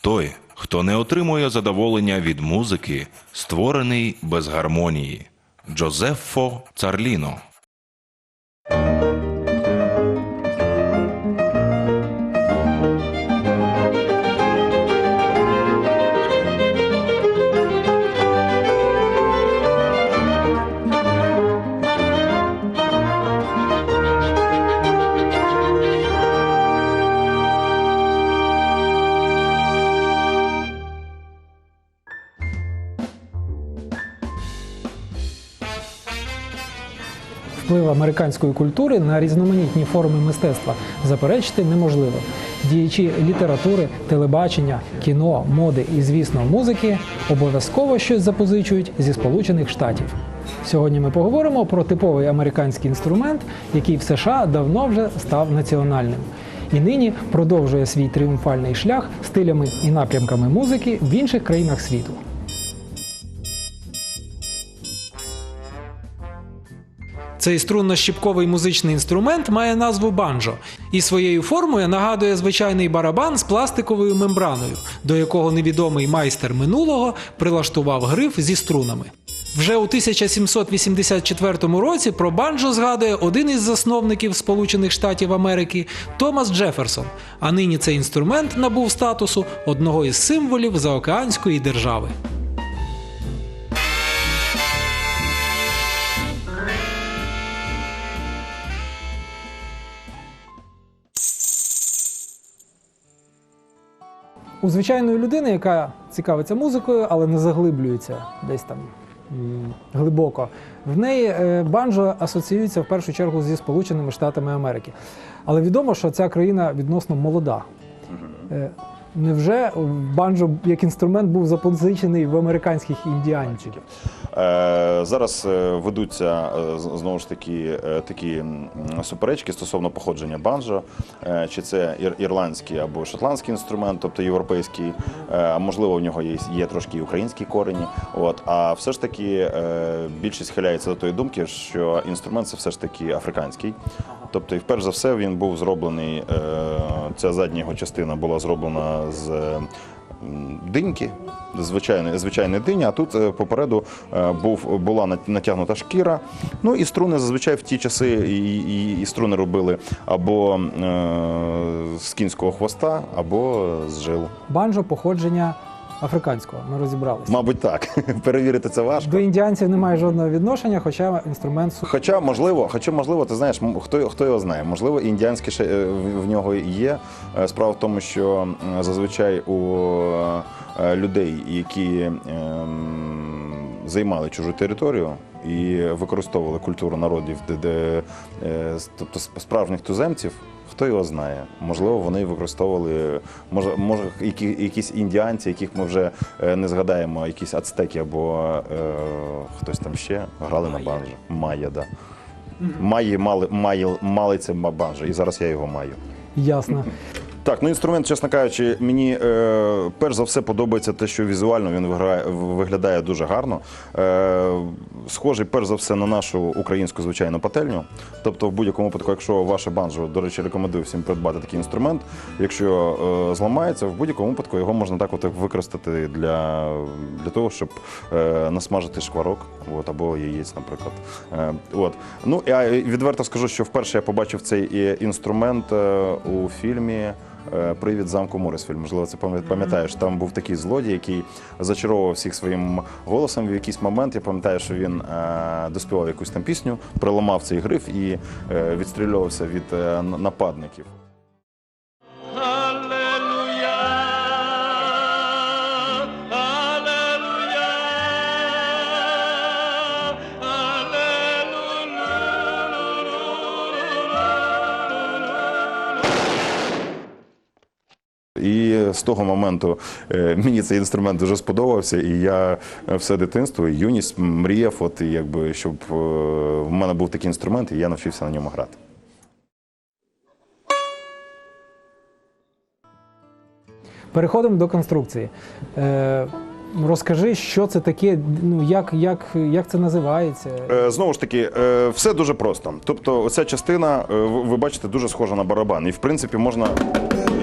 той, хто не отримує задоволення від музики, створений без гармонії. Джозеффо Царліно. Американської культури на різноманітні форми мистецтва заперечити неможливо. Діячі літератури, телебачення, кіно, моди і, звісно, музики обов'язково щось запозичують зі Сполучених Штатів. Сьогодні ми поговоримо про типовий американський інструмент, який в США давно вже став національним. І нині продовжує свій тріумфальний шлях стилями і напрямками музики в інших країнах світу. Цей струнно-щіпковий музичний інструмент має назву банджо і своєю формою нагадує звичайний барабан з пластиковою мембраною, до якого невідомий майстер минулого прилаштував гриф зі струнами. Вже у 1784 році про банджо згадує один із засновників Сполучених Штатів Америки Томас Джеферсон. А нині цей інструмент набув статусу одного із символів заокеанської держави. У звичайної людини, яка цікавиться музикою, але не заглиблюється десь там глибоко, в неї е, банджо асоціюється в першу чергу зі Сполученими Штатами Америки. Але відомо, що ця країна відносно молода. Невже банджо як інструмент був запозичений в американських індіанців? Е, Зараз е, ведуться е, знову ж таки такі суперечки стосовно походження банджо, чи це ір- ірландський або шотландський інструмент, тобто європейський, можливо в нього є, є трошки і українські корені. От а все ж таки більшість схиляється до тої думки, що інструмент це все ж таки африканський. Тобто, і вперше за все він був зроблений. Ця задня його частина була зроблена з м, диньки, звичайної звичайної дині, а тут е, попереду е, був, була натягнута шкіра. Ну і струни зазвичай в ті часи і, і, і струни робили або е, з кінського хвоста, або з жил. Банджо походження африканського. Ми розібралися. Мабуть, так. Перевірити це важко. До індіанців немає жодного відношення, хоча інструмент Хоча можливо, хоча можливо, ти знаєш, хто хто його знає, можливо, індіанське ще е, в в нього є. Е, Справа в тому, що зазвичай у е, людей, які ем, займали чужу територію і використовували культуру народів, де, де е, тобто справжніх туземців. Хто його знає? Можливо, вони використовували, може, може які, якісь індіанці, яких ми вже е, не згадаємо, якісь ацтеки або е, хтось там ще грали на банджо. Майя, да. Маї мали, маї, мали це банджо, і зараз я його маю. ясно. Так, ну інструмент, чесно кажучи, мені е, перш за все подобається те, що візуально він виграє, виглядає дуже гарно. Е, схожий, перш за все, на нашу українську звичайну пательню. Тобто, в будь-якому випадку, якщо ваше банджо, до речі, рекомендую всім придбати такий інструмент. Якщо е, зламається, в будь-якому випадку його можна так от використати для, для того, щоб е, насмажити шкварок от, або яєць, наприклад. Е, от. Ну, я відверто скажу, що вперше я побачив цей е, інструмент е, у фільмі. Е, Привід замку Морисфіль. Можливо, це пам'ятаєш. Там був такий злодій, який зачаровував всіх своїм голосом. В якийсь момент я пам'ятаю, що він е, доспівав якусь там пісню, приламав цей гриф і е, відстрілювався від нападників. З того моменту е, мені цей інструмент дуже сподобався, і я е, все дитинство і юність мріяв, от якби щоб е, в мене був такий інструмент, і я навчився на ньому грати. Переходимо до конструкції. Розкажи, що це таке, ну як, як, як це називається? Знову ж таки, все дуже просто. Тобто, оця частина, ви бачите, дуже схожа на барабан. І в принципі можна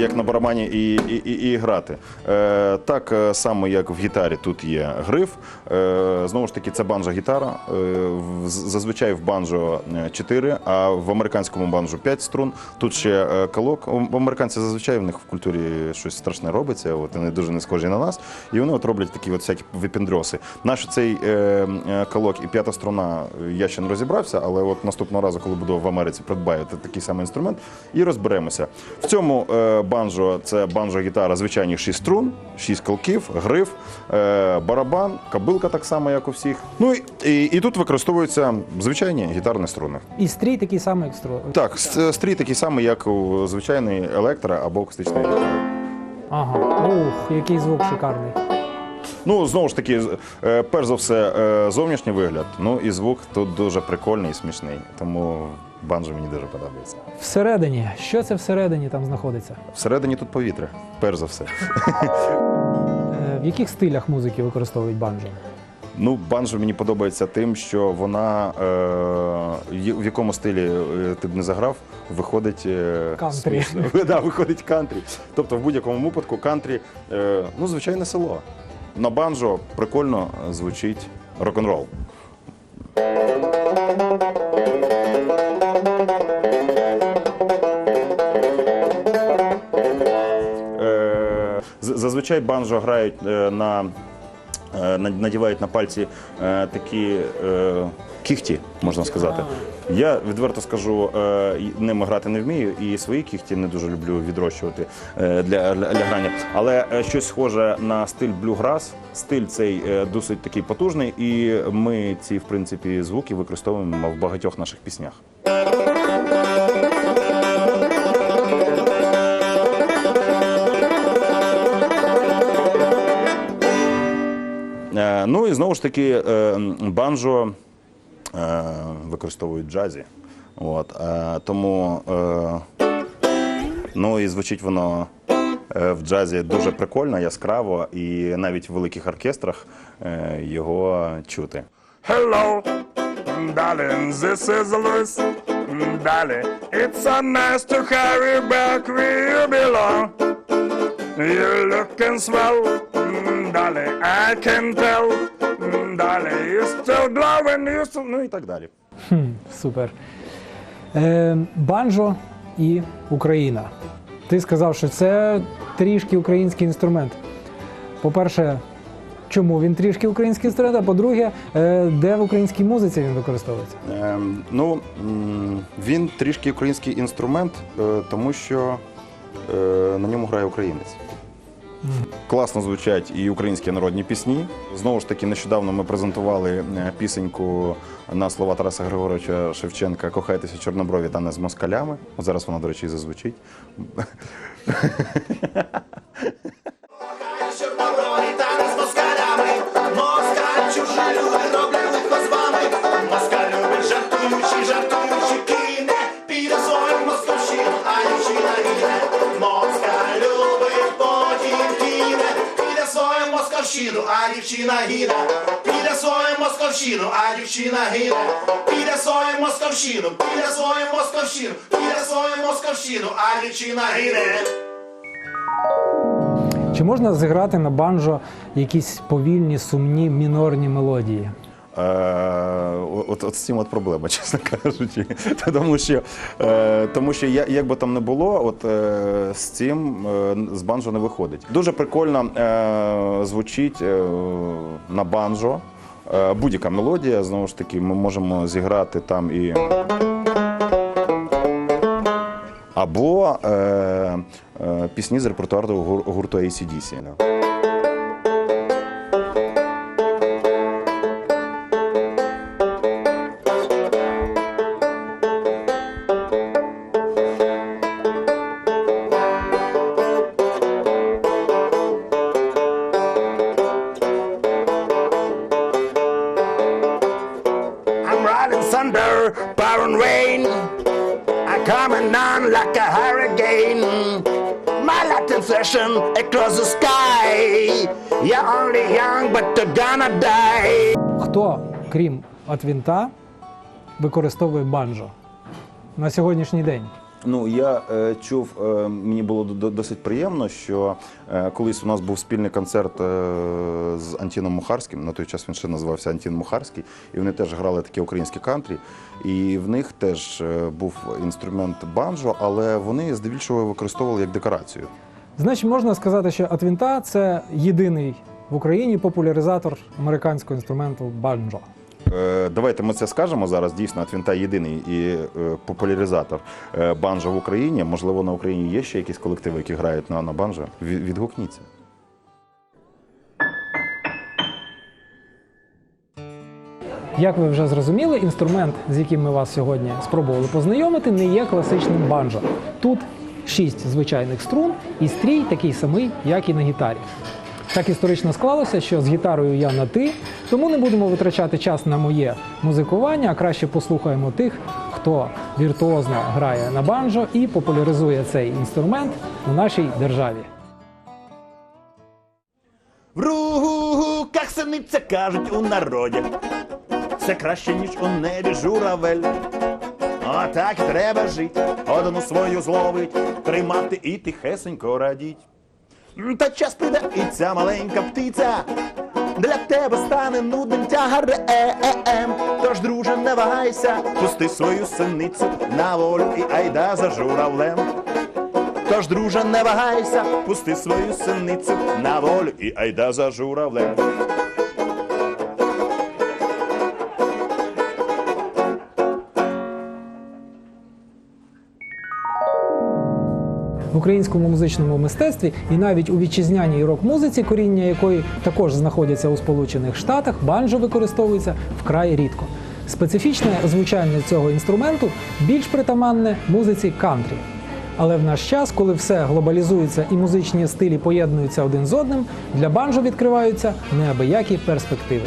як на барабані і, і, і, і грати. Е, так е, само, як в гітарі, тут є гриф. Е, знову ж таки, це банджо-гітара. Е, зазвичай в банджо 4, а в американському банджо 5 струн. Тут ще е, калок. В американців зазвичай в них в культурі щось страшне робиться. От вони дуже не схожі на нас. І вони от роблять такі от всякі випіндрьоси. Наш цей е, е, калок і п'ята струна е, я ще не розібрався, але от наступного разу, коли буду в Америці, придбаю такий самий інструмент і розберемося. В цьому е, банджо це банджо-гітара, звичайні 6 струн, 6 колків, гриф, е, барабан, кабилка так само, як у всіх. Ну і, і, і тут використовуються звичайні гітарні струни. І стрій такий самий, як струн? Так, стрій такий самий, як у звичайної електро або акустичної гітари. Ага. Ух, який звук шикарний. Ну, знову ж таки, е, перш за все, е, зовнішній вигляд. Ну і звук тут дуже прикольний і смішний. Тому банджо мені дуже подобається. Всередині, що це всередині там знаходиться? Всередині тут повітря, перш за все. Е, В яких стилях музики використовують банджо? Ну, банджо мені подобається тим, що вона е, є- в якому стилі е, ти б не заграв, виходить е, Кантрі. смішно. да, виходить кантрі. Тобто, в будь-якому випадку кантрі, е, ну, звичайне село. На банджо прикольно звучить рок-н-рол. Е, Зазвичай банджо грають е, на е, надівають на пальці такі кіхті, можна сказати. Я відверто скажу, е, ними грати не вмію, і свої кіхті не дуже люблю відрощувати е, для, для, для грання. Але е, щось схоже на стиль блюграс. Стиль цей досить такий потужний, і ми ці, в принципі, звуки використовуємо в багатьох наших піснях. Ну і знову ж таки, банджо використовують в джазі. От, е, тому е, ну і звучить воно е, в джазі дуже прикольно, яскраво, і навіть в великих оркестрах е, його чути. Hello, darling, this is Louis. Darling, it's so nice to have you back where you belong. You're looking swell, darling, I can tell. You're still glowing, you're still... Ну і так далі. Супер. Е, банджо і Україна. Ти сказав, що це трішки український інструмент. По-перше, чому він трішки український інструмент? А по-друге, е, де в українській музиці він використовується? Ем, ну, він трішки український інструмент, е, тому що е, на ньому грає українець. Класно звучать і українські народні пісні. Знову ж таки, нещодавно ми презентували е, пісеньку на слова Тараса Григоровича Шевченка Кохайтеся чорноброві та не з москалями. От зараз вона, до речі, зазвучить. Дівчина гине. Піде своїм московщину, а дівчина гине. Піде своїм московщину, піде своїм московщину, піде своє московщину, а дівчина гине. Чи можна зіграти на банджо якісь повільні, сумні, мінорні мелодії? Е, от, от з цим от проблема, чесно кажучи. Тому що, е, тому що як би там не було, от е, з цим з банджо не виходить. Дуже прикольно звучить на банджо. Будь-яка мелодія, знову ж таки, ми можемо зіграти там і. Або е, е, пісні з репертуару гур- гурту ACDC. My across the sky. You're only young, but you're gonna die. Хто, крім Атвінта, використовує банджо на сьогоднішній день? Ну, я е, чув, е, мені було досить приємно, що е, колись у нас був спільний концерт е, з Антіном Мухарським. На той час він ще називався Антін Мухарський, і вони теж грали таке українське кантрі. І в них теж е, був інструмент банджо, але вони здебільшого використовували як декорацію. Значить, можна сказати, що Атвінта це єдиний в Україні популяризатор американського інструменту банджо. Е, Давайте ми це скажемо зараз. Дійсно, Твінта єдиний і е, популяризатор е, банджо в Україні. Можливо, на Україні є ще якісь колективи, які грають на, на банджо. Відгукніться. Як ви вже зрозуміли, інструмент, з яким ми вас сьогодні спробували познайомити, не є класичним банджо. Тут шість звичайних струн і стрій такий самий, як і на гітарі. Так історично склалося, що з гітарою я на ти, тому не будемо витрачати час на моє музикування, а краще послухаємо тих, хто віртуозно грає на банджо і популяризує цей інструмент у нашій державі. В руках синиця кажуть у народі. Все краще, ніж у небі журавель. Отак і треба жити, одну свою зловить, тримати і тихесенько радіть. Та час прийде і ця маленька птиця. Для тебе стане нудним тягарем. Тож, друже, не вагайся, пусти свою синицю на волю і айда за журавлем. Тож, друже, не вагайся, пусти свою синицю на волю і айда за журавлем. В українському музичному мистецтві і навіть у вітчизняній рок-музиці, коріння якої також знаходяться у Сполучених Штатах, банджо використовується вкрай рідко. Специфічне звучання цього інструменту більш притаманне музиці кантрі. Але в наш час, коли все глобалізується і музичні стилі поєднуються один з одним, для банджо відкриваються неабиякі перспективи.